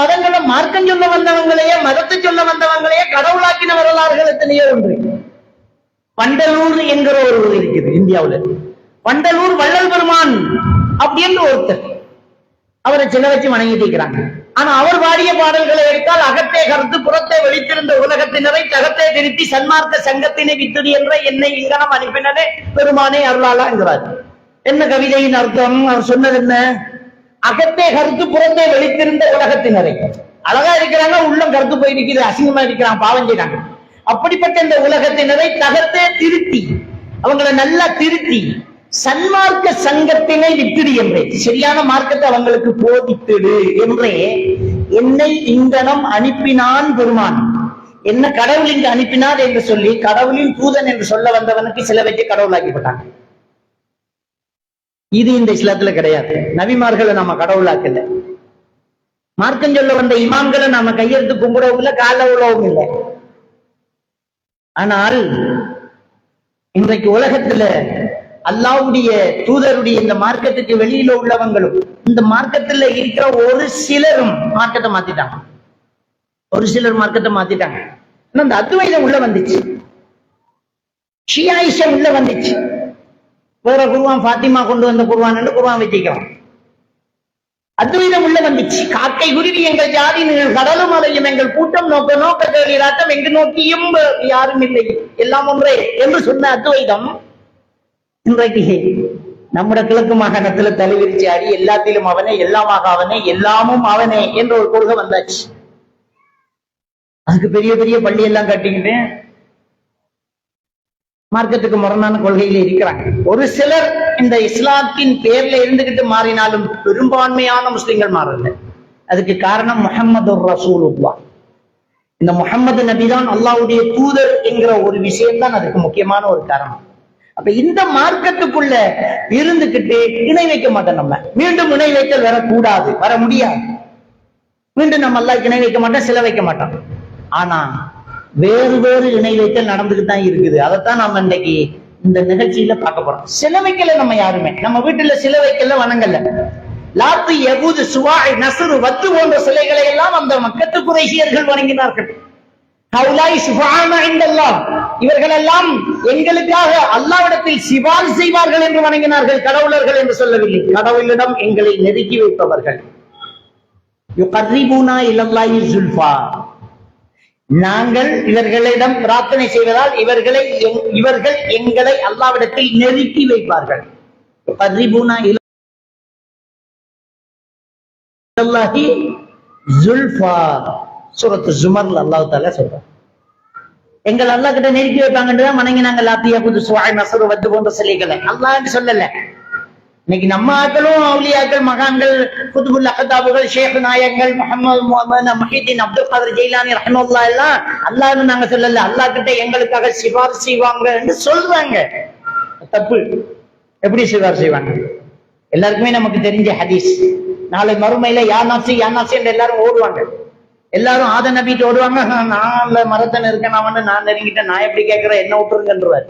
மதங்களும் மார்க்கம் சொல்ல வந்தவங்களையே மதத்தை சொல்ல வந்தவங்களையே கடவுளாக்கின வரலாறுகள் எத்தனையோ ஒன்று வண்டலூர் என்கிற ஒரு ஊர் இருக்குது இந்தியாவில். வண்டலூர் வள்ளல் பெருமான் அப்படின்னு ஒருத்தர். அவரை சில வச்சு வணங்கிட்டு இருக்கிறாங்க ஆனா அவர் பாடிய பாடல்களை எடுத்தால் அகத்தே கருத்து புறத்தை வெளித்திருந்த உலகத்தினரை தகத்தை திருத்தி சன்மார்க்க சங்கத்தினை வித்துடி என்ற என்னை இங்கனம் அனுப்பினரே பெருமானே அருளாளா என்கிறார். என்ன கவிதையின் அர்த்தம்? அவர் சொன்னது என்ன? அகத்தே கருத்து புறத்தே வெளித்திருந்த உலகத்தினரை. அழகா இருக்கிறாங்க உள்ளம் கருத்து போய் நிற்கிறது அசிங்கமா இருக்கிறாங்க பாவம் செய்யறாங்க அப்படிப்பட்ட இந்த உலகத்தினரை தகத்தே திருத்தி அவங்களை நல்லா திருத்தி சன்மார்க்க சங்கத்தினை விட்டுடு என்றே. சரியான மார்க்கத்தை அவங்களுக்கு போதித்துடு என்றே என்னை இங்கனம் அனுப்பினான் பெருமான். என்ன கடவுள் இங்கு அனுப்பினார் என்று சொல்லி கடவுளின் தூதன் என்று சொல்ல வந்தவனுக்கு சில வைக்க இது இந்த இஸ்லாத்துல கிடையாது. நபிமார்களை நாம கடவுளாக்கல. மார்க்கம் சொல்ல வந்த இமாம்களை நாம கையெழுத்து கும்பிடவும் இல்லை கால உழவும் இல்லை. ஆனால் இன்றைக்கு உலகத்துல அல்லாவுடைய தூதருடைய இந்த மார்க்கத்துக்கு வெளியில உள்ளவங்களும் இந்த மார்க்கத்துல இருக்கிற ஒரு சிலரும் மார்க்கத்தை மாத்திட்டாங்க. ஒரு சிலர் மார்க்கத்தை மாத்திட்டாங்க. ஆனா இந்த அத்வைதம் உள்ள வந்துச்சு. ஷியாயிஷம் உள்ள வந்துச்சு. வேற குருவான் பாத்திமா கொண்டு வந்த குருவான் குருவான் வச்சுக்கிறோம் அத்வைதம் உள்ள வந்துச்சு. காக்கை குருவி எங்கள் ஜாதி கடலும் அலையும் எங்கள் கூட்டம் நோக்க நோக்க கேள்விராட்டம் எங்கு நோக்கியும் யாரும் இல்லை. எல்லாம் ஒன்றே என்று சொன்ன அத்வைதம் இன்றைக்கு நம்முடைய கிழக்கு மாகாணத்துல தலைவிரிச்சு ஆடி எல்லாத்திலும் அவனே எல்லாமாக அவனே எல்லாமும் அவனே என்ற ஒரு கொள்கை வந்தாச்சு. அதுக்கு பெரிய பெரிய பள்ளி எல்லாம் கட்டிக்கிட்டு மார்க்கத்துக்கு முரணான கொள்கையில இருக்கிறாங்க. ஒரு சிலர் இந்த இஸ்லாத்தின் பேர்ல இருந்துகிட்டு மாறினாலும் பெரும்பான்மையான முஸ்லிம்கள் மாறல அதுக்கு காரணம் முகமது ரசூலுல்லா இந்த முகமது நபிதான் அல்லாவுடைய தூதர் என்கிற ஒரு விஷயம் தான் அதுக்கு முக்கியமான ஒரு காரணம். அப்ப இந்த மார்க்கத்துக்குள்ள இருந்துகிட்டு இணை வைக்க மாட்டோம் நம்ம. மீண்டும் இணை வைத்தல் வரக்கூடாது வர முடியாது. மீண்டும் நம்ம எல்லாம் இணை வைக்க மாட்டோம் சில வைக்க மாட்டோம். ஆனா வேறு வேறு இணை வைத்தல் நடந்துகிட்டு தான் இருக்குது. அதைத்தான் நம்ம இன்னைக்கு இந்த நிகழ்ச்சியில பார்க்க போறோம். சில வைக்கல நம்ம யாருமே. நம்ம வீட்டுல சில வைக்கல வணங்கல. லாத்து எபூது சுவாய் நசுரு வத்து போன்ற சிலைகளை எல்லாம் அந்த மக்கத்து குறைசியர்கள் வணங்கினார்கள். ஹவுலாய் சுபான என்றெல்லாம் இவர்கள் எல்லாம் எங்களுக்காக அல்லாவிடத்தில் சிவால் செய்வார்கள் என்று வணங்கினார்கள். கடவுளர்கள் என்று சொல்லவில்லை. கடவுளிடம் எங்களை நெருக்கி வைப்பவர்கள். யுகர்ரிபூனா இலல்லாஹி சுல்ஃபா. நாங்கள் இவர்களிடம் பிரார்த்தனை செய்வதால் இவர்களை இவர்கள் எங்களை அல்லாவிடத்தில் நெருக்கி வைப்பார்கள். இலல்லாஹி சூரத்து ஜுமர்ல அல்லாஹ் தாலா சொல்றான். எங்கள் அல்லாஹ் கிட்ட நெருக்கி வைப்பாங்கன்னு தான் வணங்கினாங்க லாத்தியா புது சுவாய் நசரு வந்து போன்ற சிலைகளை அல்லாஹ்னு சொல்லல. இன்னைக்கு நம்ம ஆக்களும் அவுலியாக்கள் மகான்கள் குதுபுல் அகதாபுகள் ஷேக் நாயகங்கள் முகமது மஹிதீன் அப்துல் காதர் ஜெயிலானி ரஹமுல்லா எல்லாம் அல்லாஹ்னு நாங்க சொல்லல. அல்லாஹ் கிட்ட எங்களுக்காக சிபார் செய்வாங்கன்னு சொல்றாங்க. தப்பு. எப்படி சிபார் செய்வாங்க? எல்லாருக்குமே நமக்கு தெரிஞ்ச ஹதீஸ். நாளை மறுமையில யார் நாசி யார் நாசி என்று எல்லாரும் ஓடுவாங்க. எல்லாரும் ஆத நம்பிட்டு ஓடுவாங்க. நான் மரத்தன் இருக்கேன் நான் அவனு நான் நெருங்கிட்டேன் நான் எப்படி கேட்கிறேன் என்ன விட்டுருங்கன்றவர்.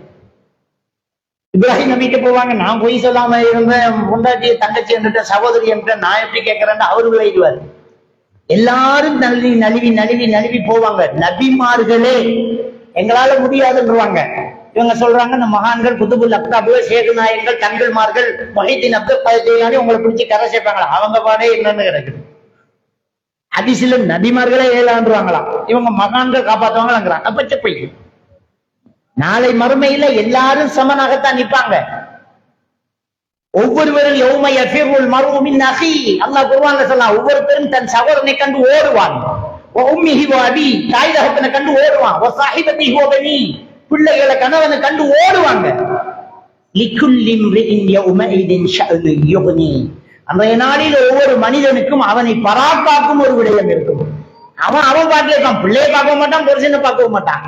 இப்ராஹிம் நம்பிக்கை போவாங்க. நான் பொய் சொல்லாம இருந்தேன். முண்டாட்டி தங்கச்சி என்கிட்ட சகோதரி என்கிட்ட நான் எப்படி கேட்கிறேன்னு அவரு விளையிடுவார் எல்லாரும் நழுவி நழுவி நழுவி நழுவி போவாங்க. நபிமார்களே எங்களால முடியாதுன்றாங்க இவங்க சொல்றாங்க இந்த மகான்கள் குத்துபுல் அப்தாபு ஷேகு நாயகங்கள் தங்கள்மார்கள் மொஹிதீன் அப்துல் கதையானி உங்களை பிடிச்சி கரை சேர்ப்பாங்களா? அவங்க பாடே என்னன்னு கிடக்குது. ஹதீஸ்ல நபிமார்களே ஏழாண்டுவாங்களாம் இவங்க மகான்கள் காப்பாத்துவாங்களாங்கிறாங்க. அப்ப பொய். நாளை மறுமையில எல்லாரும் சமனாகத்தான் நிப்பாங்க ஒவ்வொருவரும் யௌம யஃபிருல் மருவுமின் அகி அஹி. அல்லாஹ் குர்ஆன்ல சொல்லலாம் ஒவ்வொருத்தரும் தன் சகோதரனை கண்டு ஓடுவான். வ உம்மிஹி வ அபி. தாய் தகப்பனை கண்டு ஓடுவான். வ சாஹிபத்திஹி வ பனி. பிள்ளைகளை கணவனை கண்டு ஓடுவாங்க. லிக்குல்லி இம்ரிஇன் யௌமஇதின் ஷஅனு யுக்னி. அன்றைய நாளில் ஒவ்வொரு மனிதனுக்கும் அவனை பராக்காக்கும் ஒரு விடயம் இருக்கும். அவன் அவன் பார்க்கலாம் பிள்ளையை பார்க்க மாட்டான் புருஷனை பார்க்கவும் மாட்டான்.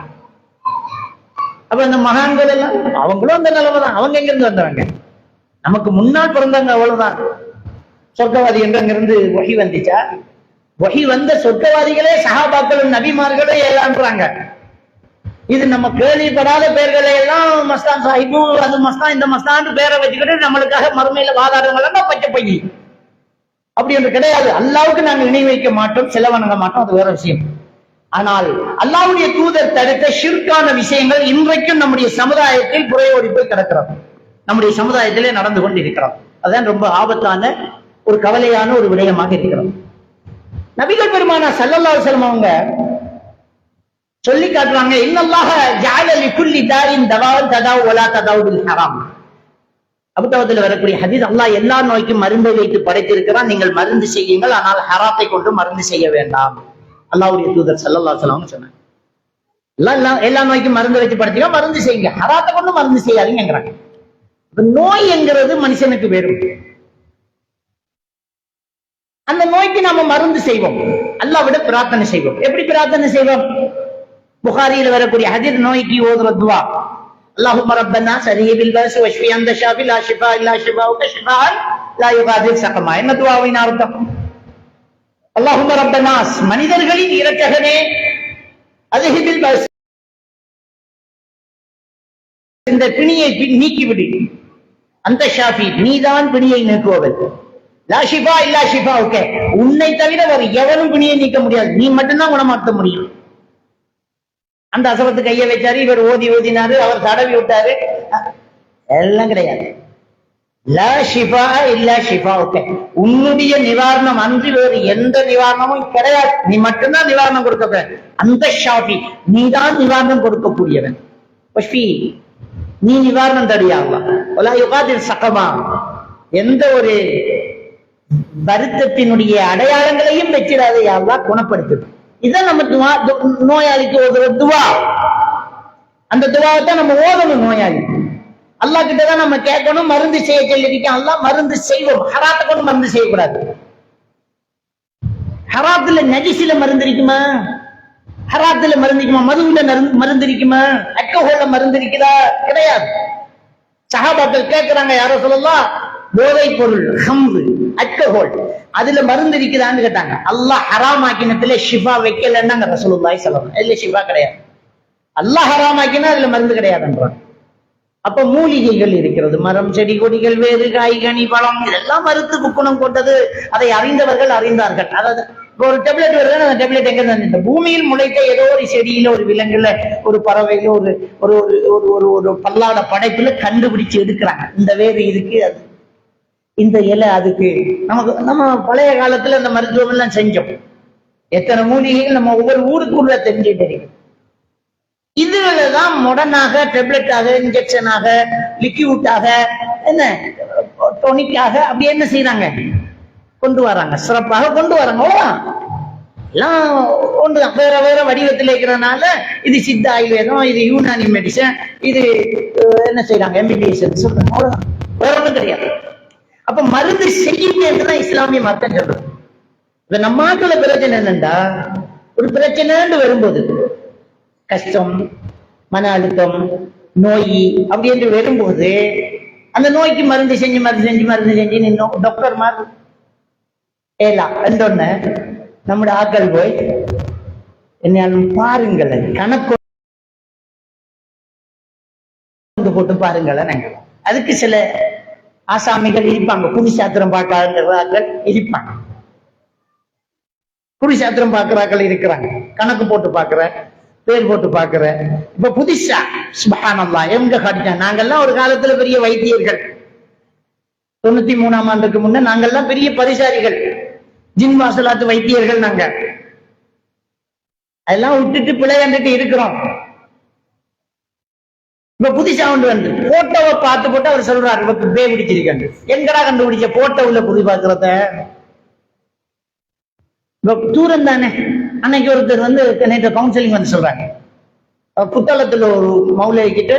அப்ப இந்த மகான்கள் எல்லாம் அவங்களும் அந்த நிலைமை தான் அவங்க எங்க இருந்து வந்தவங்க? நமக்கு முன்னால் பிறந்தவங்க அவ்வளவுதான். சொர்க்கவாதி என்று அங்கிருந்து ஒகி வந்துச்சா? ஒகி வந்த சொர்க்கவாதிகளே சகாபாக்களும் நபிமார்களும் ஏழான்றாங்க. இது நம்ம கேள்விப்படாத பேர்களை எல்லாம் மஸ்தான் சாஹிபு அது மஸ்தான் இந்த மஸ்தான் பேரை வச்சுக்கிட்டு நம்மளுக்காக மறுமையில வாதாடுறவங்க பச்சை பையி. அப்படி ஒன்று கிடையாது. அல்லாவுக்கு நாங்கள் இணை வைக்க மாட்டோம் செலவணங்க மாட்டோம் அது வேற விஷயம். ஆனால் அல்லாவுடைய தூதர் தடுத்த ஷிர்கான விஷயங்கள் இன்றைக்கும் நம்முடைய சமுதாயத்தில் புறையோடி போய் கிடக்கிறது. நம்முடைய சமுதாயத்திலே நடந்து கொண்டு இருக்கிறோம் அதுதான் ரொம்ப ஆபத்தான ஒரு கவலையான ஒரு விடயமாக இருக்கிறோம் நபிகள் பெருமானா சல்லல்லாஹு அலைஹி அவங்க சொல்லி காட்டுறாங்க இன்னல்லாக ஜாலலி குல்லி தாரின் தவாவன் ததாவு ஒலா ததாவுல் ஹராம். அபுதாபத்தில் வரக்கூடிய ஹதீஸ் அல்லாஹ் எல்லா நோய்க்கும் மருந்தை வைத்து படைத்திருக்கிறான். நீங்கள் மருந்து செய்யுங்கள். ஆனால் ஹராத்தை கொண்டு மருந்து செய்ய வேண்டாம். அல்லாஹ்வுடைய தூதர் சல்லல்லாஹு அலைஹி வஸல்லம் சொன்னாங்க எல்லாம் எல்லா எல்லா நோய்க்கும் மருந்து வச்சு படைச்சிங்க மருந்து செய்யுங்க ஹராத்தை கொண்டு மருந்து செய்யாதீங்கிறாங்க இப்ப நோய் என்கிறது மனுஷனுக்கு வெறும் அந்த நோய்க்கு நாம மருந்து செய்வோம் அல்லாவிட பிரார்த்தனை செய்வோம் எப்படி பிரார்த்தனை செய்வோம் புகாரியில வரக்கூடிய ஹதீர் நோய்க்கு ஓதுற துவா اللهم ربنا سريه بالباس واشفي انت شافي لا شفاء الا شفاءك شفاء لا يغادر سقما என்ன துவாவின் அர்த்தம் அல்லாஹும் ரப்பனாஸ் மனிதர்களின் இரக்ககமே அஜஹிபில் இந்த பிணியை நீக்கிவிடு. அந்த ஷாஃபி நீதான் பிணியை நீக்குவவன் லா ஷிஃபா இல்லா ஷிஃபா ஓகே. உன்னை தவிர வேற எவரும் பிணியை நீக்க முடியாது. நீ மட்டும்தான் குணமாற்ற முடியும். அந்த அசவத்து கையை வச்சாரு இவர் ஓதி ஓதினாரு அவர் தடவி விட்டாரு. எல்லாம் கிடையாது. உன்னுடைய நிவாரணம் அன்றி வேறு எந்த நிவாரணமும் கிடையாது நீ மட்டும்தான் நிவாரணம் கொடுக்க அந்த ஷாஃபி நீதான் நிவாரணம் கொடுக்கக்கூடியவன் பஷ்பி நீ நிவாரணம் தடியாகலாம் சகமா எந்த ஒரு வருத்தத்தினுடைய அடையாளங்களையும் வச்சிடாத யாவா குணப்படுத்துது இதான் நம்ம துவா நோயாளிக்கு ஓதுற துவா அந்த துவாவை தான் நம்ம ஓதணும் நோயாளி அல்லாஹ் கிட்ட தான் நம்ம கேட்கணும் மருந்து செய்ய சொல்லியிருக்கேன். அல்லா மருந்து செய்வோம். ஹராத்தை கொண்டு மருந்து செய்யக்கூடாது. ஹராத்துல நஜிசில மருந்து இருக்குமா? ஹராத்துல மருந்து இருக்குமா? மதுவுல மருந்து மருந்து இருக்குமா? அல்கஹோல்ல மருந்து இருக்குதா? கிடையாது. சஹாபாக்கள் கேட்கிறாங்க யாரோ சொல்லலாம் போதை பொருள் ஹம்பு அல்கஹோல். அதுல மருந்து இருக்குதான்னு கேட்டாங்க. அல்லாஹ் ஹராம் ஆக்கினத்துல ஷிஃபா வைக்கலன்னாங்க ரசூலுல்லாஹி சொல்லலாம் இல்ல ஷிஃபா கிடையாது. அல்லாஹ் ஹராம் ஆக்கினா அதுல மருந்து கிடையாதுன்றான் அப்ப மூலிகைகள் இருக்கிறது. மரம் செடி கொடிகள் வேறு காய் கனி பழம் இதெல்லாம் மருத்துவ குணம் கொண்டது. அதை அறிந்தவர்கள் அறிந்தார்கள். அதாவது ஒரு டெப்லெட் வருது அந்த டெப்லெட் எங்க இந்த பூமியில் முளைத்த ஏதோ ஒரு செடியில ஒரு விலங்குல ஒரு பறவையில ஒரு ஒரு ஒரு ஒரு ஒரு ஒரு பல்லாட படைப்புல கண்டுபிடிச்சு எடுக்கிறாங்க. இந்த வேறு இருக்கு அது. இந்த இலை அதுக்கு. நமக்கு நம்ம பழைய காலத்துல அந்த மருத்துவம் எல்லாம் செஞ்சோம். எத்தனை மூலிகைகள் நம்ம ஒவ்வொரு ஊருக்குள்ள தெரிஞ்சு தெரியும். இதுல தான் முடனாக டெப்லெட்டாக இன்ஜெக்ஷனாக லிக்யூட்டாக என்ன டொனிக்காக அப்படி என்ன செய்யறாங்க கொண்டு வராங்க. சிறப்பாக கொண்டு வராங்க. எல்லாம் ஒன்றுதான் வேற வேற வடிவத்தில் இருக்கிறதுனால இது சித்த ஆயுர்வேதம் இது யூனானி மெடிசன் இது என்ன செய்யறாங்க எம்பிபிஎஸ் சொல்றாங்க. அவ்வளவுதான். வேற ஒன்றும் கிடையாது. அப்ப மருந்து செய்யுங்க என்றுதான் இஸ்லாமிய மருத்துவம் சொல்றது. இப்ப நம்ம ஆட்கள பிரச்சனை என்னண்டா? ஒரு பிரச்சனைன்னு வரும்போது கஷ்டம் மன அழுத்தம் நோய் அப்படி என்று வரும்போது அந்த நோய்க்கு மருந்து செஞ்சு மருந்து செஞ்சு மருந்து செஞ்சு நின்னோம். டாக்டர் மாதிரி ஏலா ரெண்டொன்னு நம்முடைய ஆட்கள் போய் என்ன பாருங்களேன் கணக்கு போட்டு பாருங்களேன் நாங்கள். அதுக்கு சில ஆசாமிகள் இருப்பாங்க. புவி சாத்திரம் பார்க்காதவர்கள் இருப்பாங்க. புவி சாத்திரம் பார்க்கிறார்கள் இருக்கிறாங்க. கணக்கு போட்டு பார்க்கிற பேர் போட்டு பாக்குறேன் இப்ப புதுசா சுபஹானல்லாஹ் எங்க காட்டிட்டா நாங்கெல்லாம் ஒரு காலத்துல பெரிய வைத்தியர்கள். தொண்ணூத்தி மூணாம் ஆண்டுக்கு முன்ன நாங்கெல்லாம் பெரிய பரிசாரிகள். ஜின் வாசலாத்து வைத்தியர்கள் நாங்க. அதெல்லாம் விட்டுட்டு பிழை கண்டுட்டு இருக்கிறோம். இப்ப புதுசா ஒன்று வந்து போட்டோவை பார்த்து போட்டு அவர் சொல்றாரு இவருக்கு பே பிடிச்சிருக்காங்க எங்கடா கண்டுபிடிச்ச போட்டோவில் புதி பாக்குறத இப்ப தூரம் தானே அன்னைக்கு ஒருத்தர் வந்து நேற்று கவுன்சிலிங் வந்து சொல்றாங்க. புத்தளத்தில் புத்தளத்துல ஒரு மௌலை கிட்ட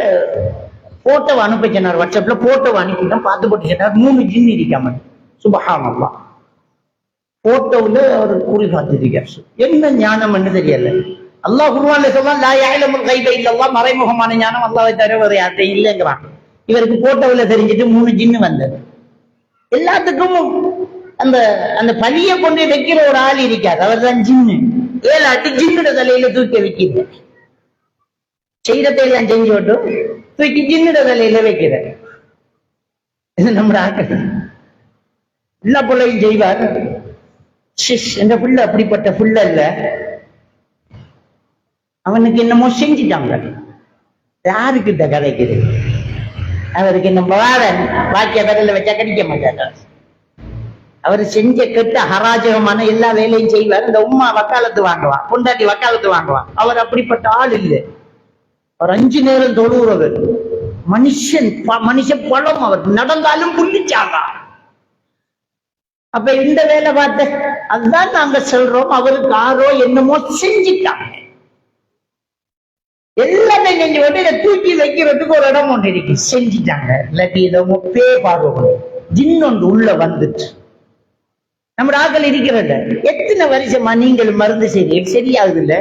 போட்டோவை அனுப்ப சொன்னார் வாட்ஸ்அப்ல போட்டோவை அனுப்பிட்டோம் பார்த்து போட்டு சொன்னார் மூணு ஜின் இருக்காம. சுபஹானல்லா. போட்டோவில் அவர் குறி பார்த்துருக்கார் என்ன ஞானம்னு தெரியல. அல்லாஹ் குருவான்ல சொல்றான் லா யாயிலமுல் கைப இல்லல்லா மறைமுகமான ஞானம் அல்லாவை தவிர வேறு யார்கிட்ட இல்லைங்கிறான். இவருக்கு போட்டோவில் தெரிஞ்சுட்டு மூணு ஜின்னு வந்தது. எல்லாத்துக்கும் அந்த அந்த பழியை கொண்டு வைக்கிற ஒரு ஆள் இருக்காது அவர் தான் ஜின்னு ஏழாட்டு ஜின்னுட தலையில தூக்கி வைக்கிறது செய்யறதை எல்லாம் செஞ்சு விட்டு தூக்கி ஜின்னுட தலையில வைக்கிற இது நம்ம ஆக்கள் எல்லா பிள்ளையும் செய்வார். ஷிஷ் என்ற பிள்ளை அப்படிப்பட்ட பிள்ளை இல்ல அவனுக்கு என்னமோ செஞ்சிட்டாங்க யாருக்கிட்ட கதைக்குது? அவருக்கு நம்ம வாரன் வாக்கிய விரல வச்சா கடிக்க மாட்டாங்க அவர் செஞ்ச கெட்ட ஹராஜகமான எல்லா வேலையும் செய்வார். இந்த உம்மா வக்காலத்து வாங்குவான். பொண்டாட்டி வக்காலத்து வாங்குவான். அவர் அப்படிப்பட்ட ஆள் இல்லை. அவர் அஞ்சு நேரம் தொழுகிறவர் மனுஷன் ப- மனுஷன் பழம் அவர். நடந்தாலும் புள்ளிச்சாங்க அப்ப இந்த வேலை பார்த்த அதுதான் நாங்க சொல்றோம். அவருக்கு ஆரோ என்னமோ செஞ்சிட்டாங்க. எல்லாமே செஞ்சு விட்டு இதை தூக்கி வைக்கிறதுக்கு ஒரு இடம் ஒன்று இருக்கு. செஞ்சிட்டாங்க. இல்லாட்டி இதை பே பார்வை ஜின்னொன்று உள்ள வந்துட்டு. நம்ம ஆக்கள் இருக்கிறத. எத்தனை வருஷமா நீங்கள் மருந்து சரி சரியாகுது இல்ல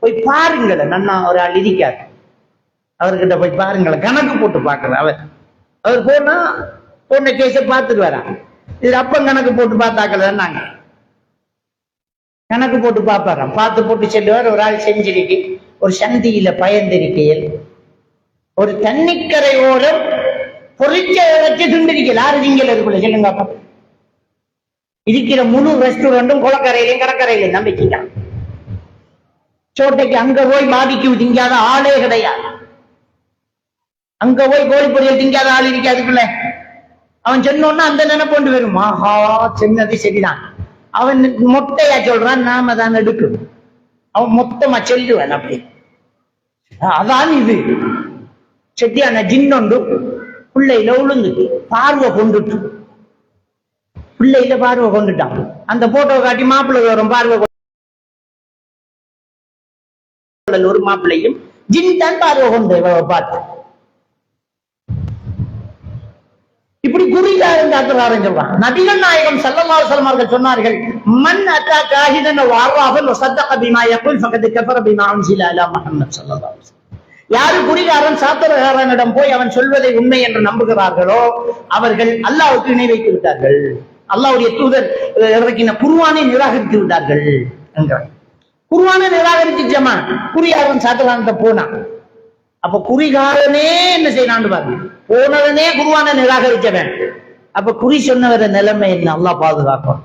போய் பாருங்களேன் நன்னா ஒரு ஆள் இருக்காரு. அவர்கிட்ட போய் பாருங்களேன் கணக்கு போட்டு பார்க்கற அவர். அவர் போனா போன கேஸ பார்த்துட்டு வரான் இது அப்பன் கணக்கு போட்டு பார்த்தாக்கல நாங்க கணக்கு போட்டு பார்ப்பாராம். பார்த்து போட்டு செல்லுவார் ஒரு ஆள் செஞ்சிருக்கு. ஒரு சந்தியில பயந்திருக்கையில் ஒரு தண்ணிக்கரை ஓரம் பொறிச்ச வச்சு துண்டிருக்கல ஆறு திங்கள் இருக்குள்ள சொல்லுங்க அப்பா. இருக்கிற முழு ரெஸ்டாரண்டும் குளக்கரையிலையும் கடற்கரையிலையும் நம்பிக்கைதான் சோட்டைக்கு அங்க போய் பாதிக்கு திங்காத ஆளே கிடையாது. அங்க போய் கோழி பொரியல் திங்காத ஆள் இருக்காதுக்குள்ள அவன் சொன்னோன்னா அந்த நினைப்பு கொண்டு வரும். ஆஹா சொன்னது சரிதான். அவன் மொட்டையா சொல்றான் நாம தான் எடுக்கணும். அவன் மொத்தமா சொல்லுவான் அப்படி அதான் இது. செட்டியான ஜின்னொண்டு பிள்ளையில உளுந்துட்டு பார்வை கொண்டுட்டு பிள்ளையில பார்வை கொண்டுட்டான். அந்த போட்டோ காட்டி மாப்பிள்ளை வரும் பார்வை ஒரு மாப்பிள்ளையும் ஜின் தான் பார்வை கொண்டு பார்த்து இப்படி குறிகாரம் காட்டுறாருன்னு சொல்றான். நபிகள் நாயகம் சல்லல்லா சல்மார்கள் சொன்னார்கள் மண் அத்தா காஹிதன் வார்வாஃபன் சத்தக பீமா எப்பல் பக்கத்து கஃபர பிமா உன்சில அலா முஹம்மத் ஸல்லல்லாஹு யாரு குறிகாரன் சாத்திரகாரனிடம் போய் அவன் சொல்வதை உண்மை என்று நம்புகிறார்களோ அவர்கள் அல்லாவுக்கு இணை வைத்து விட்டார்கள். அல்லாவுடைய தூதர் இறக்கின குருவானை நிராகரித்து விட்டார்கள் என்கிறார். குர்ஆனை நிராகரிச்சுச்சமா குறிகாரன் சாத்திரகாரன்ட்ட போனான். அப்ப குறிகாரனே என்ன செய்யறான்னு பாருங்க. போனவனே குருவானை நிராகரிச்சவன். அப்ப குறி சொன்னவர நிலைமை என்ன? நல்லா பாதுகாக்கும்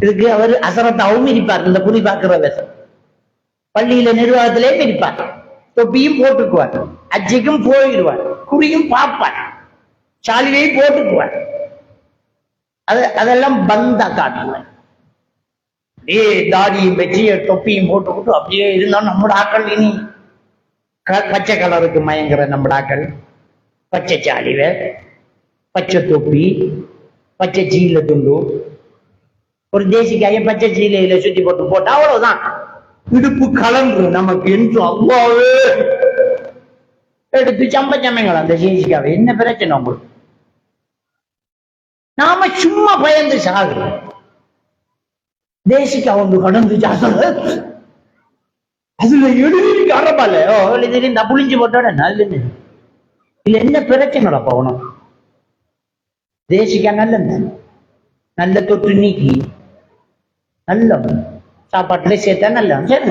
இதுக்கு அவர் அசரத்தாவும் இருப்பார் இந்த குறி பார்க்கிறவர். பள்ளியில நிர்வாகத்திலே பிரிப்பார் தொப்பியும் போட்டுக்குவார். அஜிக்கும் போயிடுவார். குறியும் பார்ப்பார். சாலிலையும் போட்டுக்குவார். அது அதெல்லாம் பந்தா காட்டுவேன் அப்படியே தாடியும் வச்சு தொப்பியும் போட்டுக்கிட்டு அப்படியே இருந்தாலும் நம்ம ஆக்கள் இனி. க- பச்சை கலருக்கு மயங்குற நம்மடாக்கள் பச்சை சாலிவ பச்சை தொப்பி பச்சை சீல துண்டு. ஒரு தேசிக்காய பச்சை சீலையில சுத்தி போட்டு போட்டா அவ்வளவுதான். இடுப்பு கலந்து நமக்கு என்று அவ்வாவே எடுத்து சம்ப சமைங்களா அந்த தேசிக்காவை என்ன பிரச்சனை உங்களுக்கு? நாம சும்மா பயந்து சாகுறோம். தேசிக்கா அவங்க கடந்து சாகுறது அதுல எழுதி அரபால ஓ இந்த புளிஞ்சு போட்டோட நல்லது இல்ல என்ன பிரச்சனைடா போகணும் தேசிக்கா நல்ல நல்ல தொட்டு நீக்கி. நல்ல சாப்பாட்டுல சேர்த்தா நல்ல சரி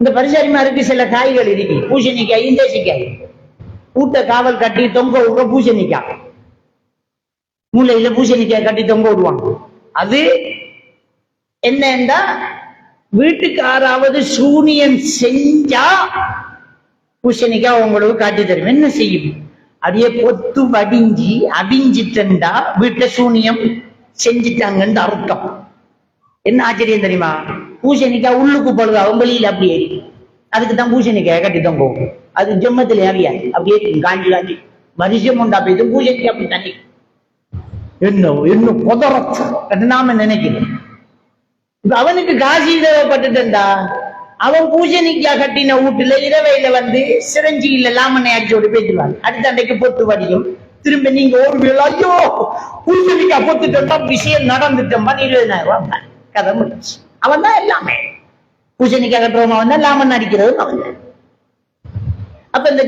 இந்த பரிசாரிமா இருக்கு சில காய்கள் இருக்கு. பூசணிக்காய் தேசிக்காய் ஊட்ட காவல் கட்டி தொங்க விடுற பூசணிக்காய். மூளையில பூசணிக்காய் கட்டி தொங்க விடுவாங்க அது என்னன்னா வீட்டுக்காராவது சூனியம் செஞ்சா பூசணிக்காய் உங்களுக்கு காட்டி தரும் என்ன செய்யும்? அப்படியே பொத்து வடிஞ்சி அடிஞ்சிட்டா வீட்டுல சூனியம் செஞ்சிட்டாங்கன்னு அர்த்தம். என்ன ஆச்சரியம் தெரியுமா? பூசணிக்காய் உள்ளுக்கு போடுது அவங்க வெளியில அப்படியே. அதுக்கு தான் பூசணிக்காய் கட்டி தான் போகும். அது ஜெம்மத்துல ஏறியா அப்படியே காஞ்சி காஞ்சி. வருஷம் உண்டா போயிட்டு பூசணிக்காய் அப்படி தண்ணி என்ன என்ன புதறத்து நாம நினைக்கிறோம் இப்ப அவனுக்கு காசி தேவைப்பட்டுட்டா அவன் பூஜனிக்கா கட்டின வீட்டுல இரவையில வந்து சிரஞ்சியில லாமனை அடிச்சோடு பேசுவாங்க அடுத்த அன்னைக்கு பொத்து வடியும். திரும்ப நீங்க ஓடுவீங்களா ஐயோ பூஜனிக்கா பொத்துட்டோம் விஷயம் நடந்துட்டோம் இருபதாயிரம் ரூபாய் கதை முடிச்சு அவன் தான் எல்லாமே. பூஜனிக்கா கட்டுறவன் அவன் தான் லாமன் அடிக்கிறதும் அவன் தான். அப்ப இந்த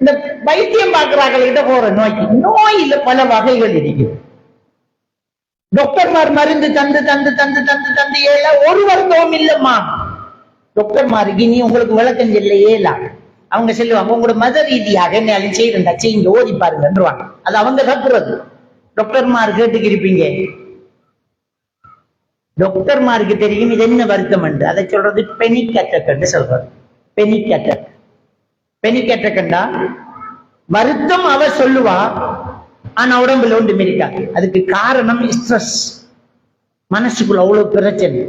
இந்த வைத்தியம் பார்க்கிறார்கள் கிட்ட போற நோய்க்கு நோயில பல வகைகள் இருக்குது டாக்டர்மார் மருந்து தந்து தந்து தந்து தந்து தந்து ஏல ஒரு வருத்தமும் இல்லம்மா. டாக்டர்மாருக்கு இனி உங்களுக்கு விளக்கம் சொல்ல ஏலா. அவங்க சொல்லுவாங்க உங்களோட மத ரீதியாக என்ன செய்யுங்க செய்யுங்க ஓதி பாருங்கன்றுவாங்க. அது அவங்க தப்புறது டாக்டர்மார் கேட்டுக்கு இருப்பீங்க டாக்டர்மாருக்கு தெரியும் இது என்ன வருத்தம் என்று. அதை சொல்றது பெனிக் அட்டாக் சொல்றது. பெனிக் அட்டாக் பெனிக் வருத்தம் அவ சொல்லுவா ஆனா உடம்புல ஒன்றும் இருக்காது அதுக்கு காரணம் ஸ்ட்ரெஸ் மனசுக்குள்ள அவ்வளவு பிரச்சனை.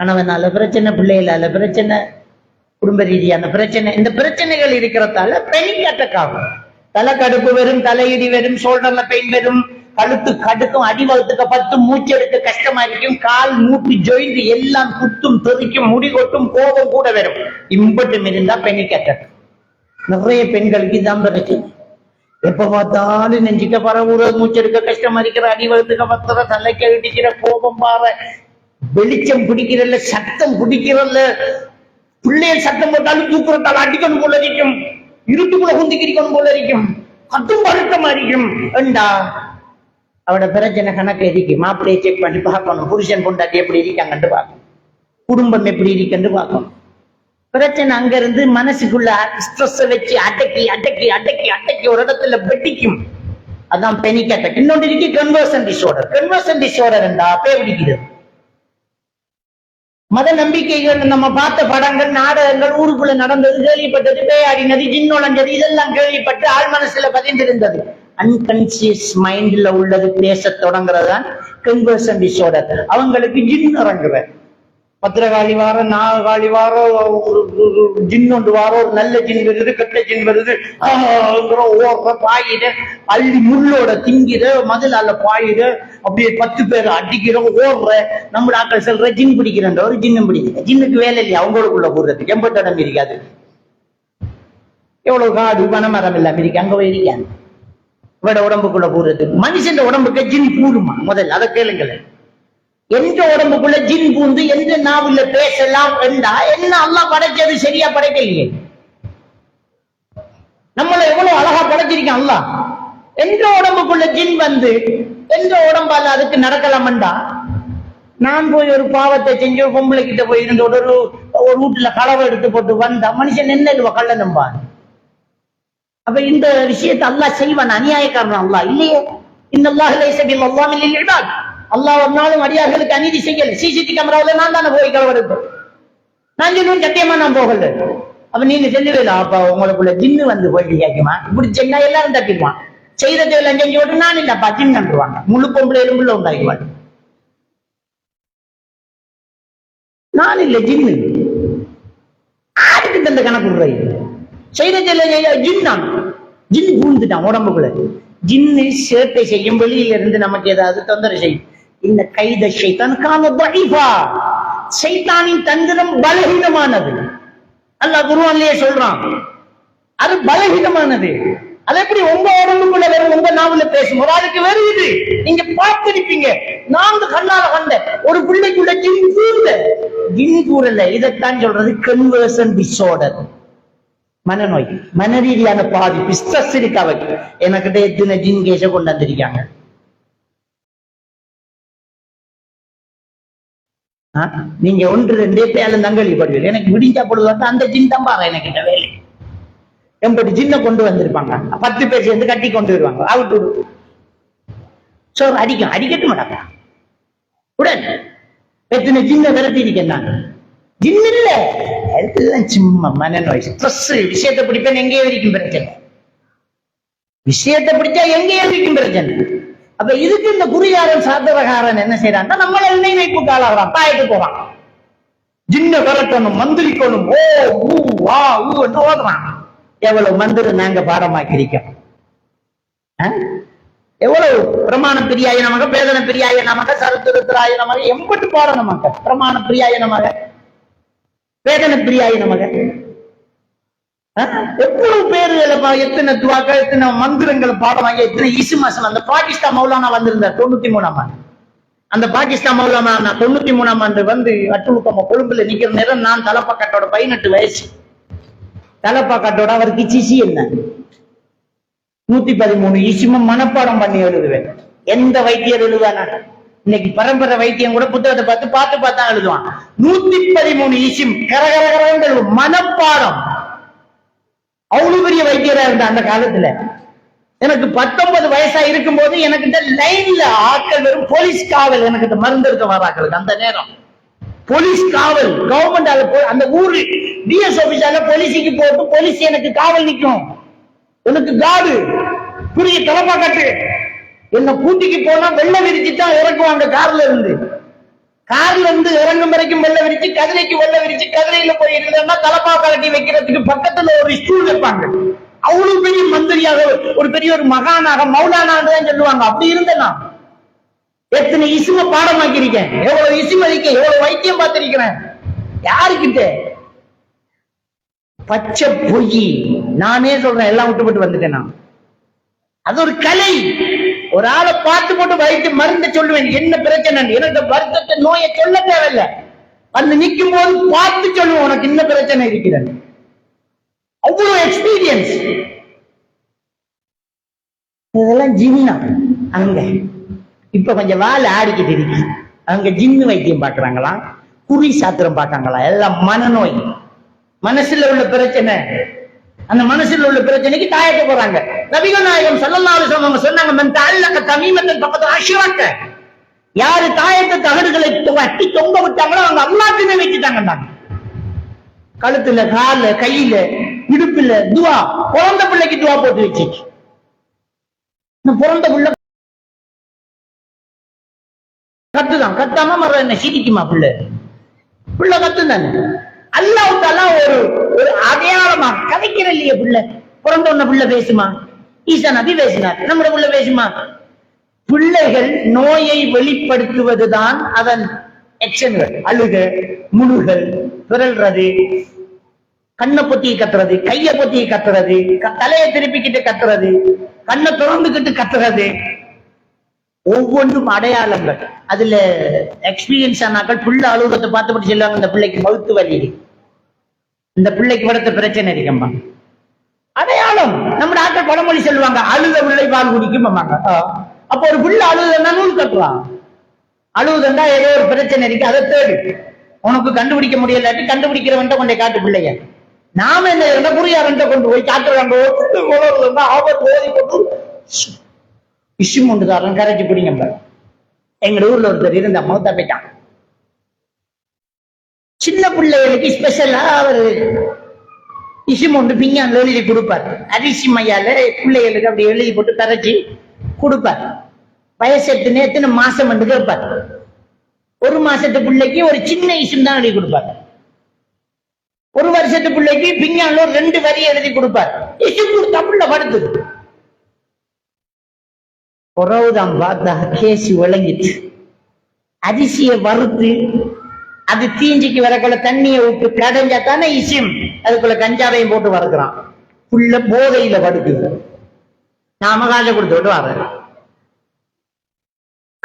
கணவனால பிரச்சனை பிள்ளைகளால பிரச்சனை குடும்ப ரீதியான பிரச்சனை. இந்த பிரச்சனைகள் இருக்கிறதால பெயின் அட்டாக் ஆகும். தலை கடுப்பு வரும் தலையிடி வரும் ஷோல்டர்ல பெயின் வரும். கழுத்து கடுக்கும் அடிவகத்துக்கு பத்து மூச்சு எடுக்க கஷ்டமா இருக்கும். கால் மூட்டு ஜொயிண்ட் எல்லாம் குத்தும் தெறிக்கும் முடி கொட்டும் கோபம் கூட வரும். இம்பட்டும் இருந்தா பெனிக் அட்டாக் நிறைய பெண்களுக்கு இதான் பிரச்சனை எப்ப பார்த்தாலும் நெஞ்சிக்க பரவுற மூச்செடுக்க கஷ்டமா இருக்கிற அடிவகுத்துக்க பத்திர தலைக்க இடிக்கிற கோபம் பாற வெளிச்சம் பிடிக்கிறல்ல சத்தம் பிடிக்கிறல்ல. பிள்ளைய சத்தம் போட்டாலும் தூக்குறத்தால் அடிக்கணும் போல இருக்கும். இருட்டுக்குள்ள குந்திக்கிரிக்கணும் போல இருக்கும். கட்டும் வருத்தமா இருக்கும். ஏண்டா? அவட பிரச்சனை கணக்கு எதுக்கு? மாப்பிள்ளையை செக் பண்ணி பார்க்கணும். புருஷன் பொண்டாட்டி எப்படி இருக்காங்கன்னு பார்க்கணும். குடும்பம் எப்படி இருக்குன்னு பார்க்கணும். பிரச்சனை அங்க இருந்து மனசுக்குள்ள ஸ்ட்ரெஸ் வச்சு அடக்கி அடக்கி அடக்கி அடக்கி ஒரு இடத்துல வெட்டிக்கும் அதான் பெனிக் அட்டாக் இன்னொன்று இருக்கு கன்வர்சன் டிசோர்டர் கன்வர்சன் டிசோர்டர் என்றா பே பிடிக்கிறது மத நம்பிக்கைகள் நம்ம பார்த்த படங்கள் நாடகங்கள் ஊருக்குள்ள நடந்தது கேள்விப்பட்டது பேயாடினது ஜின்னொழஞ்சது இதெல்லாம் கேள்விப்பட்டு ஆள் மனசுல பதிந்திருந்தது. அன்கன்சியஸ் மைண்ட்ல உள்ளது பேச தொடங்குறதுதான் கன்வர்சன் டிசோர்டர் அவங்களுக்கு ஜின் இறங்குவேன். பத்திரகாளி வாரம் நாகாளி வார ஒரு ஜின் ஒன்று வார ஒரு நல்ல ஜின் வருது கெட்ட ஜின் வருது. ஓடுற பாயிட அள்ளி முள்ளோட திங்கிற மதிலால பாயிட அப்படியே பத்து பேர் அடிக்கிற ஓடுற நம்மள ஆக்கள் சொல்ற ஜின் பிடிக்கிறன்ற ஒரு ஜின்னும் பிடிக்கிற ஜின்னுக்கு வேலை இல்லையா? அவங்களுக்குள்ள போடுறதுக்கு எம்பத்தடம் இருக்காது. எவ்வளவு காடு பனமரம் இல்லாம இருக்கு அங்க போய் இருக்காங்க இவட உடம்புக்குள்ள போடுறது மனுஷன் உடம்புக்கு ஜின் கூடுமா? முதல்ல அதை கேளுங்களேன். எந்த உடம்புக்குள்ள ஜின் பூந்து எந்த நாவுல பேசலாம் என்றா என்ன அல்லா படைச்சது சரியா படைக்கலையே? நம்மள எவ்வளவு அழகா படைச்சிருக்கான் அல்லா எந்த உடம்புக்குள்ள ஜின் வந்து எந்த உடம்பால அதுக்கு நடக்கலாம்டா நான் போய் ஒரு பாவத்தை செஞ்சு ஒரு பொம்பளை கிட்ட போய் இருந்த ஒரு ஒரு வீட்டுல களவை எடுத்து போட்டு வந்தா மனுஷன் என்ன இல்லவா கள்ள நம்பா? அப்ப இந்த விஷயத்தை அல்லா செய்வான் அநியாயக்காரன் அல்லா இல்லையே. இந்த அல்லாஹ் லைஸ பில் அல்லாஹ் ஒரு நாளும் அடியார்களுக்கு அநீதி செய்யல. சிசிடி கேமராவுல நான் தானே போய் களவெடுத்து நான் சொல்லுவேன் சத்தியமா நான் போகல. அப்ப நீங்க சொல்லுவேல அப்ப உங்களுக்குள்ள ஜின்னு வந்து போயிட்டு கேட்குமா இப்படி சென்னா எல்லாரும் தப்பிடுவான் செய்த தொழில் செஞ்சு விட்டு நான் இல்லப்பா ஜின்னுவாங்க முழு பொம்பளை எலும்புள்ள உண்டாக்குவாங்க நான் இல்ல ஜின்னு. யாருக்கு தந்த கணக்கு முறை செய்த தொழில ஜின்னான் ஜின் பூந்துட்டான் உடம்புக்குள்ள. ஜின்னு சேட்டை செய்யும் வெளியில இருந்து நமக்கு ஏதாவது தொந்தரவு செய்யும். இந்த கைத ஷைத்தான் காம சைத்தானின் தந்திரம் பலகீனமானது. அல்லாஹ் குருவான்லயே சொல்றான். அது பலகீனமானது. அது எப்படி உங்க உடம்புக்குள்ள வரும்? உங்க நாவல பேசும். ஒரு ஆளுக்கு வருது. நீங்க பார்த்திருப்பீங்க நான்கு கண்ணால கண்ட. ஒரு பிள்ளைக்குள்ள ஜின் கூறல ஜின் கூறல. இதைத்தான் சொல்றது கன்வர்சன் டிஸார்டர் மனநோய். மன ரீதியான பாதிப்பு ஸ்ட்ரெஸ் இருக்கு அவைக்கு எனக்கிட்ட எத்தனை ஜின் கொண்டு வந்திருக்காங்க? நீங்க ஒன்று ரெண்டே பேர்ல தங்கலி படுவீங்க. எனக்கு விடிஞ்சா பொழுது வந்து அந்த ஜின் தான் எனக்கு எனக்கிட்ட வேலை. எண்பது ஜின்ன கொண்டு வந்திருப்பாங்க. பத்து பேர் சேர்ந்து கட்டி கொண்டு வருவாங்க. அவுட் விடு சோறு அடிக்கும். அடிக்கட்டும் மாட்டாங்க. உடன். எத்தனை ஜின்ன விரட்டி இருக்கேன் நான் ஜின் இல்ல. எல்லாம் சும்மா மனநோய். ஸ்ட்ரெஸ் விஷயத்தை பிடிப்பேன் எங்கேயே வரைக்கும் பிரச்சனை. விஷயத்தை பிடிச்சா எங்கேயே வரைக்கும் பிரச்சனை. அப்ப இதுக்கு இந்த குறியாரன் சாத்திரகாரன் என்ன செய்யறான் நம்ம எண்ணெய் வைப்பு காலாகிறான் தாயத்து போறான். ஜின்ன விரட்டணும் மந்திரிக்கணும் ஓ ஊ வா ஊ என்று ஓதுறான். எவ்வளவு மந்திரம் நாங்க பாடமாக்கிருக்கோம் எவ்வளவு பிரமாண பிரியாய நமக பேதன பிரியாய நமக சரத்திருத்திராய நமக எம்பட்டு பாடம் நமக்கு பிரமாண பிரியாய நமக வேதன பிரியாய நமக. எவ்வளவு பேரு எத்தனை துவாக்கள் எத்தனை மந்திரங்கள் பாடுவாங்க எத்தனை இசுமாசம் அந்த பாகிஸ்தான் மௌலானா வந்திருந்தார் தொண்ணூத்தி மூணாம் ஆண்டு. அந்த பாகிஸ்தான் மௌலானா தொண்ணூத்தி மூணாம் ஆண்டு வந்து அட்டுமுக்கம்ம கொழும்புல நிக்கிற நேரம் நான் தலப்பாக்காட்டோட பதினெட்டு வயசு. தலப்பாக்காட்டோட அவருக்கு சிசி என்ன? நூத்தி பதிமூணு இசுமம் மனப்பாடம் பண்ணி எழுதுவேன். எந்த வைத்தியர் எழுதுவானா? இன்னைக்கு பரம்பரை வைத்தியம் கூட புத்தகத்தை பார்த்து பார்த்து பார்த்தா எழுதுவான். நூத்தி பதிமூணு இசிம் கரகரகரங்கள் மனப்பாடம். அவ்வளவு பெரிய வைத்தியரா இருந்த அந்த காலத்துல. எனக்கு பத்தொன்பது வயசா இருக்கும் போது எனக்கிட்ட லைன்ல ஆட்கள் வெறும் போலீஸ் காவல் எனக்கிட்ட மருந்து எடுக்க வராக்களுக்கு அந்த நேரம். போலீஸ் காவல் கவர்மெண்ட் அந்த ஊரு டிஎஸ் ஆபீஸால போலீஸுக்கு போட்டு போலீஸ் எனக்கு காவல் நிற்கும். எனக்கு காடு புரிய தலைப்பா கட்டு. என்ன கூட்டிக்கு போனா வெள்ளம் விரிச்சு தான் இறக்குவாங்க கார்ல இருந்து. கார்ல இருந்து இறங்கும் வரைக்கும் வெள்ள விரிச்சு கதிரைக்கு வெள்ள விரிச்சு கதிரையில போய் இருந்தோம்னா தலப்பா கலட்டி வைக்கிறதுக்கு பக்கத்துல ஒரு ஸ்டூல் வைப்பாங்க. அவ்வளவு பெரிய மந்திரியாக ஒரு பெரிய ஒரு மகானாக மௌலானாக தான் சொல்லுவாங்க. அப்படி இருந்தேன் நான் எத்தனை இசும பாடமாக்கியிருக்கேன். எவ்வளவு இசும இருக்கேன் எவ்வளவு வைத்தியம் பார்த்திருக்கிறேன். யாருக்கிட்ட? பச்சை பொய். நானே சொல்றேன் எல்லாம் விட்டுப்பட்டு வந்துட்டேன் நான். அது ஒரு கலை. ஒரு ஆளை பார்த்து போட்டு வயிற்று மருந்து சொல்லுவேன் என்ன பிரச்சனை? எனக்கு வருத்தத்தை நோயை சொல்ல தேவையில்லை. வந்து நிற்கும் போது பார்த்து சொல்லுவேன் உனக்கு என்ன பிரச்சனை இருக்கிறது. அவ்வளவு எக்ஸ்பீரியன்ஸ் இதெல்லாம் ஜின்னா அங்க. இப்ப கொஞ்சம் வால் ஆடிக்கிட்டு இருக்கு. அங்க ஜின்னு வைத்தியம் பாக்குறாங்களா குறி சாத்திரம் பார்க்காங்களா எல்லாம் மனநோய். மனசுல உள்ள பிரச்சனை. அந்த மனசுல உள்ள பிரச்சனைக்கு தாயக்க போறாங்க நபிகள் நாயகம் ஸல்லல்லாஹு அலைஹி சொன்னாங்க மன் தஅல்லக தமீமத்தன் பக்கத்து அஷ்ரக்க. யாரு தாயத்த தகடுகளை அட்டி தொங்க விட்டாங்களோ அவங்க அல்லாஹ்க்குமே வச்சுட்டாங்க கழுத்துல கால கையில இடுப்புல துவா பிறந்த பிள்ளைக்கு துவா போட்டு வச்சு இந்த பிறந்த பிள்ளை கத்துதான். கத்தாம மரம் என்ன சிரிக்குமா பிள்ளை? பிள்ளை கத்துதானே அல்லாஹ் தாலா ஒரு ஒரு அடையாளமா கதைக்கிற இல்லையே பிள்ளை? பிறந்த உன்ன பிள்ளை பேசுமா? ஈசா நபி பேசினார். நம்முடைய பிள்ளை பேசுமா? பிள்ளைகள் நோயை வெளிப்படுத்துவதுதான் அதன் எக்ஷன்கள் அழுக முழுகல் விரல்றது கண்ணை பொத்தி கத்துறது கைய பொத்தி கத்துறது தலையை திருப்பிக்கிட்டு கத்துறது கண்ணை திறந்துக்கிட்டு கத்துறது ஒவ்வொன்றும் அடையாளங்கள். அதுல எக்ஸ்பீரியன்ஸ் ஆனாக்கள் புள்ள அலுவலகத்தை பார்த்துப்பட்டு சொல்லுவாங்க இந்த பிள்ளைக்கு மவுத்து வலி இந்த பிள்ளைக்கு படுத்த பிரச்சனை இருக்கம்மா அடையாளம். நம்ம ஆட்கள் பழமொழி சொல்லுவாங்க அழுத பிள்ளை பால் குடிக்கும் அப்போ ஒரு பிள்ளை அழுதுன்னா நூல் கட்டுறான் அழுதுன்னா ஏதோ ஒரு பிரச்சனை இருக்கு அதை தேடு. உனக்கு கண்டுபிடிக்க முடியலாட்டி கண்டுபிடிக்கிறவன்ட்ட கொண்டே காட்டு பிள்ளைய. நாம என்ன என்ன புரியாரன்ட்ட கொண்டு போய் காட்டுறாங்க. ஆபத்து இஷ்யூ உண்டுதாரன் கரைச்சி பிடிங்க எங்க ஊர்ல ஒருத்தர் இருந்த மௌத்தா போயிட்டான். சின்ன பிள்ளைகளுக்கு ஸ்பெஷலா அவரு இஷ்யூ ஒன்று பிஞ்சான் எழுதி கொடுப்பார். அரிசி மையால பிள்ளைகளுக்கு அப்படி எழுதி போட்டு கரைச்சி கொடுப்பார். வயசு எத்தனை எத்தனை மாசம் வந்து கேட்பார். ஒரு மாசத்து பிள்ளைக்கு ஒரு சின்ன இஷ்யூ தான் எழுதி கொடுப்பார். ஒரு வருஷத்து பிள்ளைக்கு பிஞ்சான்ல ரெண்டு வரி எழுதி கொடுப்பார். இஷ்யூ கொடுத்தா புள்ள படுத்துது பார்த்தா கேசி விளங்கிட்டு. அரிசியை வறுத்து அது தீஞ்சிக்கு வரக்குள்ள தண்ணியை விட்டு கடைஞ்சா தானே இசிம். அதுக்குள்ள கஞ்சாவையும் போட்டு வறுக்கிறான். புள்ள போதையில படுக்குது நாம காசை கொடுத்துட்டு வர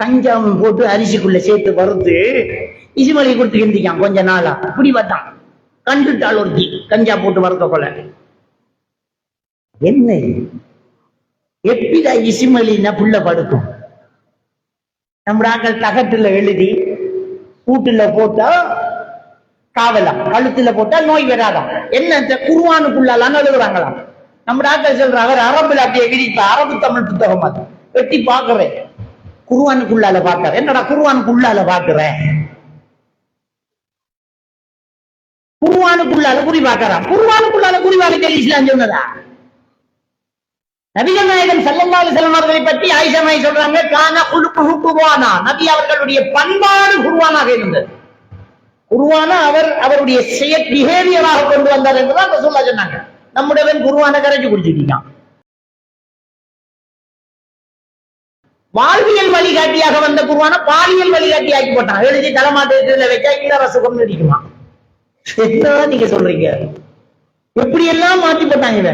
கஞ்சாவும் போட்டு அரிசிக்குள்ள சேர்த்து வறுத்து இசுமலி கொடுத்து கிண்டிக்கான் கொஞ்ச நாளா. இப்படி பார்த்தான் கண்டுட்டாள் ஒருத்தி கஞ்சா போட்டு வறுக்க போல. என்ன இது? எப்படிடா இசுமலின்னா புள்ள படுக்கும்? நம்ம ஆக்கள் தகட்டுல எழுதி கூட்டுல போட்டா காவலாம் கழுத்துல போட்டா நோய் வராதாம் என்ன இந்த குருவானுக்குள்ளாலாம் எழுதுறாங்களாம் நம்ம ஆக்கள் சொல்ற அவர் அரபுல அப்படியே விரிப்ப அரபு தமிழ் புத்தகம் அது. வெட்டி பாக்குறேன். குருவானுக்குள்ளால பாக்குறேன். என்னடா குருவானுக்குள்ளால பாக்குறேன்? குருவானுக்குள்ளால குறி பாக்குறான். குருவானுக்குள்ளால குறி பார்க்க இஸ்லாம் சொன்னதா? நபிகள் நாயகன் ஸல்லல்லாஹு அலைஹி அவர்களை பற்றி ஆயிஷமாய் சொல்றாங்க கான உழுப்பு குர்ஆனா நபி அவர்களுடைய பண்பாடு குருவானாக இருந்தது. குருவானா அவர் அவருடைய செய்ய பிஹேவியராக கொண்டு வந்தார் என்றுதான் ரசூலுல்லாஹ் சொன்னாங்க. நம்முடையவன் குருவான கரைச்சு குடிச்சிருக்கான் வாழ்வியல் வழிகாட்டியாக வந்த குருவான பாலியல் வழிகாட்டியாக்கி போட்டான். எழுதி தலைமாட்டத்தில் வைக்க இல்லற கொண்டு நடிக்குமா என்னதான் நீங்க சொல்றீங்க? எப்படி எல்லாம் மாத்தி போட்டாங்க இதை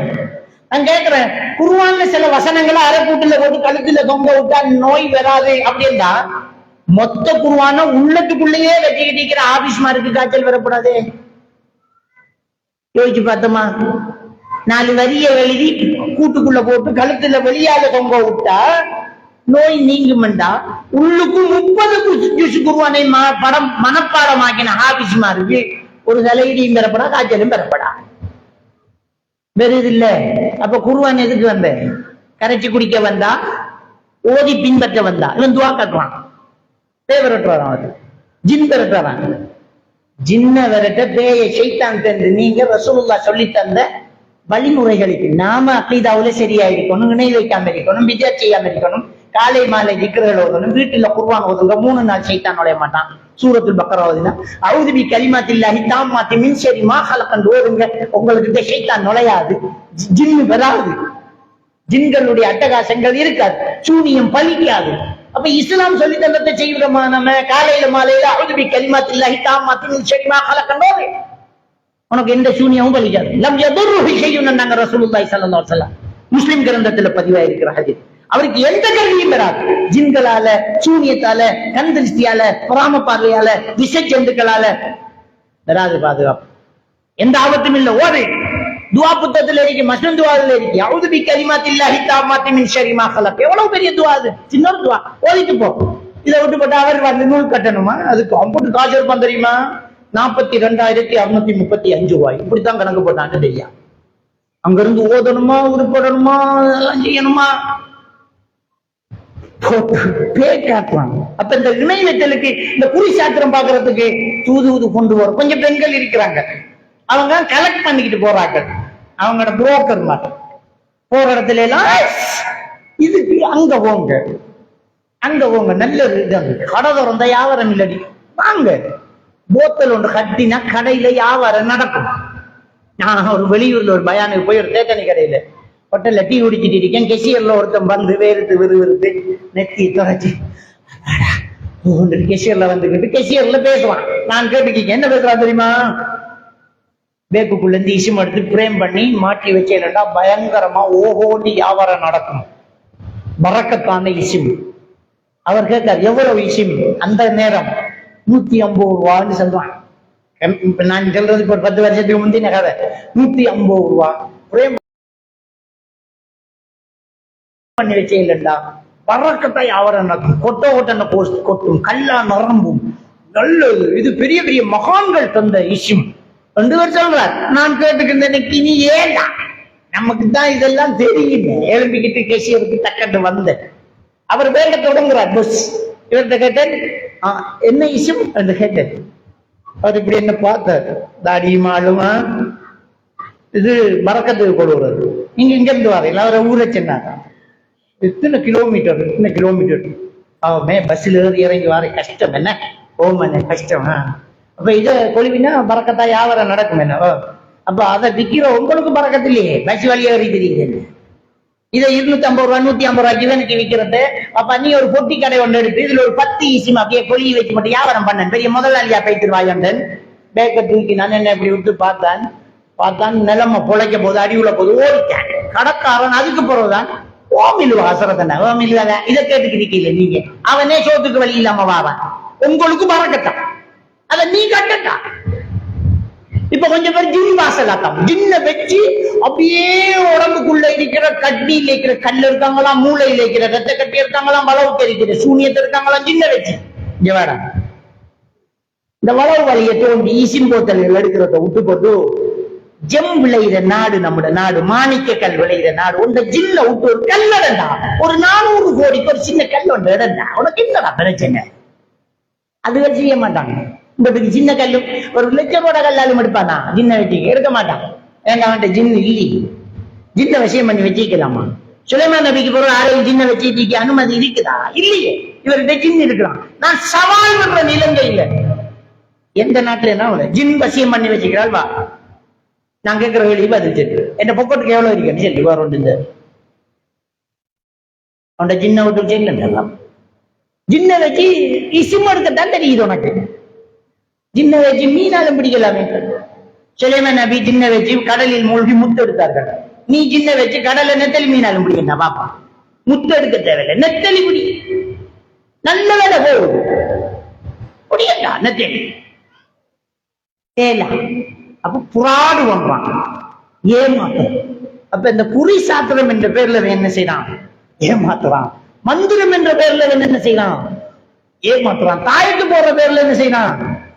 நான் கேட்கிறேன் குருவான்ல சில வசனங்களை அரைக்கூட்டுல போட்டு கழுத்துல தொங்க விட்டா நோய் வராது அப்படின்னா மொத்த குருவான உள்ளத்துக்குள்ளேயே வச்சுக்கிட்டு இருக்கிற ஆபீஸ்மாருக்கு காய்ச்சல் வரக்கூடாது. யோசிச்சு பார்த்தோமா நாலு வரிய எழுதி கூட்டுக்குள்ள போட்டு கழுத்துல வெளியால தொங்க விட்டா நோய் நீங்குமெண்டா? உள்ளுக்கும் முப்பது ஜூஸ் குருவானை ம- படம் மனப்பாடமாக்கின ஆபீஸ்மாருக்கு ஒரு தலையிடியும் பெறப்படா காய்ச்சலும் பெறப்படா. வருது இல்ல அப்ப குருவான் எதுக்கு வந்த? கரைச்சி குடிக்க வந்தா? ஓதி பின்பற்ற வந்தா? இவன் துவா கட்டுவான். பேய் விரட்டுறான் அவரு ஜின் விரட்டுறான் ஜின்ன விரட்ட பேய செய்தான் தந்து நீங்க ரசூலுல்லா சொல்லி தந்த வழிமுறைகளுக்கு நாம அக்கீதாவுல சரியா இருக்கணும் இணை வைக்காம இருக்கணும் விஜய் செய்யாம இருக்கணும். காலை மாலை திக்கர்கள் ஓதணும் வீட்டுல குர்வான் ஓதுங்க. மூணு நாள் சைத்தான் நுழைய மாட்டான். சூரத்துல் பக்கரா ஓதினா அவுதுபி கலிமாத்தில்லாஹி தாமாத்தி மின் சரி மாஹலக்கண்டு ஓதுங்க. உங்களுக்கு இந்த சைத்தான் நுழையாது. ஜின்னு வராது. ஜின்களுடைய அட்டகாசங்கள் இருக்காது. சூனியம் பலிக்காது. அப்ப இஸ்லாம் சொல்லி தந்தத்தை செய்கிறோமா நம்ம? காலையில மாலையில அவுதுபி கலிமாத்தில்லாஹி தாமாத்தி மின் சரி மாஹலக்கண்டு ஓது. உனக்கு எந்த சூனியமும் பலிக்காது. லம் யதுர்ருஹு ஷையுன் நாங்க ரசூலுல்லாய் சல்லா முஸ்லிம் கிரந்தத்துல பதிவாயிருக்கிற ஹதீஸ். அவருக்கு எந்த கல்வியும் பெறாது ஜின்களால சூனியத்தால கண் திருஷ்டியால பொறாம பார்வையால விஷ ஜந்துக்களால வராது பாதுகாப்பு. எந்த ஆபத்தும் இல்லை. ஓடு துவா புத்தகத்துல இருக்கு மஸ்னம் துவாதுல இருக்கு. அவுது பி கலிமாத்தில்லாஹி தாமாத்தி மின் ஷரிமா கலப் எவ்வளவு பெரிய துவா அது? சின்ன துவா. ஓதிட்டு போ. இதை விட்டு போட்டு அவர் வந்து நூல் கட்டணுமா? அதுக்கு அம்புட்டு காசு இருப்பான் தெரியுமா? நாற்பத்தி ரெண்டாயிரத்தி அறுநூத்தி முப்பத்தி அஞ்சு ரூபாய். இப்படித்தான் கணக்கு போட்டாங்க தெரியா அங்க இருந்து ஓதணுமா உருப்படணுமா அதெல்லாம் செய்யணுமா? காட்டுவாங்க அப்ப இந்த இணை வெட்டலுக்கு இந்த குறி சாத்திரம் பாக்குறதுக்கு தூது ஊது கொண்டு வரும். கொஞ்சம் பெண்கள் இருக்கிறாங்க. அவங்க கலெக்ட் பண்ணிக்கிட்டு போறாங்க. அவங்களோட புரோக்கர் மாதிரி. போற இடத்துல எல்லாம் இதுக்கு அங்க போங்க. அங்க போங்க. நல்ல ஒரு இது கடை திறந்த வியாபாரம் இல்லடி. வாங்க. போத்தல் ஒன்று கட்டினா கடையில வியாபாரம் நடக்கும். நான் ஒரு வெளியூர்ல ஒரு பயானுக்கு போய் ஒரு தேத்தனி கடையில பட்ட லட்டி குடிச்சிட்டு இருக்கேன். கெசியர்ல ஒருத்தன் வந்து வேறுட்டு விறு விறுத்து நெத்தி துறைச்சி கெஷியர்ல வந்துக்கிட்டு கெஷியர்ல பேசுவான். நான் கேட்டுக்கீங்க என்ன பேசுறான் தெரியுமா? பேக்குக்குள்ள இருந்து இசும் எடுத்து பிரேம் பண்ணி மாட்டி வச்சேன்டா பயங்கரமா ஓஹோன்னு வியாபாரம் நடக்கும் பறக்கத்தான இசும். அவர் கேட்கார் எவ்வளவு இசும்? அந்த நேரம் நூத்தி ஐம்பது ரூபான்னு சொல்றான் நான் சொல்றது இப்ப பத்து வருஷத்துக்கு முந்தின கதை. நூத்தி ஐம்பது ரூபா. பிரேம் பண்ணி வச்சே இல்லைண்டா பறக்கத்தை அவரை கொட்ட ஓட்டன கொட்டும். கல்லா நரம்பும். நல்லது. இது பெரிய பெரிய மகான்கள் தந்த இஷ்யம் ரெண்டு பேர் சொல்றார் நான் கேட்டுக்கிட்டு எனக்கு இனி ஏண்டா? நமக்கு தான் இதெல்லாம் தெரியும். எழும்பிக்கிட்டு கேசியருக்கு தக்கட்டு வந்த. அவர் வேண்ட தொடங்குறார் பஸ் இவர்கிட்ட கேட்டேன் "ஆ, என்ன இஷ்யம் என்று கேட்டேன். அவர் இப்படி என்ன பார்த்தார் தாடி மாலுமா இது மறக்கத்துக்கு கொடுக்குறது நீங்க இங்க இருந்து வரீங்களா அவரை ஊரை சொன்னாங்க எத்தனை கிலோமீட்டர் எத்தனை கிலோமீட்டர் அவமே பஸ்ல ஏறி இறங்கி வர கஷ்டம் என்ன? ஓம் என்ன கஷ்டம். அப்ப இத கொழுவினா பறக்கத்தா வியாபாரம் நடக்கும் என்ன. அப்ப அதை விக்கிற உங்களுக்கு பறக்கத்து இல்லையே? பஸ் வழியா ஏறி தெரியுது இதை இருநூத்தி ஐம்பது ரூபா நூத்தி ஐம்பது ரூபாய்க்கு இவனுக்கு விக்கிறது அப்ப நீ ஒரு பொட்டி கடை ஒன்று எடுத்து இதுல ஒரு பத்து ஈசிமா அப்படியே கொழுவி வச்சு மட்டும் வியாபாரம் பண்ணேன்? பெரிய முதலாளியா பைத்திருவாயந்தன் பேக்க தூக்கி நான் என்ன இப்படி விட்டு பார்த்தான்? பார்த்தான் நிலைமை பொழைக்க போது அடிவுல போது ஓடிட்டேன். கடக்காரன் அதுக்கு பிறகுதான் ஓமில் வாசரத்தன ஓமில் இதை கேட்டுக்கிறீங்க நீங்க அவனே சோத்துக்கு வழி இல்லாம வாவான் உங்களுக்கு மறக்கத்தான் அத நீ கட்டட்டான் இப்ப கொஞ்சம் பேர் ஜின் வாசலாட்டம் ஜின்ன வச்சு அப்படியே உடம்புக்குள்ள இருக்கிற கட்டியில இருக்கிற கல் இருக்காங்களாம் மூளையில இருக்கிற ரத்த கட்டி இருக்காங்களாம் வளவுக்கு இருக்கிற சூனியத்தை இருக்காங்களாம் ஜின்ன வச்சு இங்க வேடா இந்த வளவு வழியை தோண்டி ஈசிம் போத்தல்கள் எடுக்கிறத விட்டு போட்டு ஜெம் விளையிற நாடு நம்ம நாடு மாணிக்க கல் விளையிற நாடு. உண்ட ஜில்ல விட்டு ஒரு கல்லடா ஒரு நானூறு கோடிக்கு ஒரு சின்ன கல் ஒன்று இடண்டா உனக்கு என்னடா பிரச்சனை? அது செய்ய மாட்டாங்க. இந்த சின்ன கல்லும் ஒரு லட்சம் ரூபாய் கல்லாலும் எடுப்பானா? ஜின்ன வச்சு எடுக்க மாட்டான். ஏங்க அவன்கிட்ட ஜின்னு இல்லை. ஜின்ன விஷயம் பண்ணி வச்சுக்கலாமா சுலைமான் நபிக்கு பிறகு ஆரையும் ஜின்ன வச்சுட்டு அனுமதி இருக்குதா? இல்லையே. இவர்கிட்ட ஜின் இருக்கலாம் நான் சவால் பண்ற நிலங்கையில. எந்த நாட்டுல என்ன ஜின் வசியம் பண்ணி வச்சுக்கிறாள் வா. நான் கேட்கிற வெளியே பதில் என்ன என் பொக்கத்துக்கு எவ்வளவு இருக்கு? சொல்லி வேற ஒன்று அவன் ஜின்ன விட்டு செய்யலாம் ஜின்ன வச்சு இசும் எடுக்கத்தான் தெரியுது உனக்கு. ஜின்ன வச்சு மீனாலும் பிடிக்கலாமே. சுலைமான் நபி ஜின்ன வச்சு கடலில் மூழ்கி முத்து எடுத்தார்கள். நீ ஜின்ன வச்சு கடலை நெத்தலி மீனாலும் பிடிக்கணும் பாப்பா. முத்து எடுக்க தேவையில்லை. நெத்தலி பிடி. நல்ல வேலை போகுது. நெத்தலி. ஏலா அப்ப புறாடு பண்றான். ஏமாத்துறான். அப்ப இந்த குறி சாத்திரம் என்ற பேர்ல என்ன செய்யறான்? ஏமாத்துறான். மந்திரம் என்ற பேர்ல என்ன செய்யறான்? ஏமாத்துறான். தாயத்து போற பேர்ல என்ன செய்யறான்?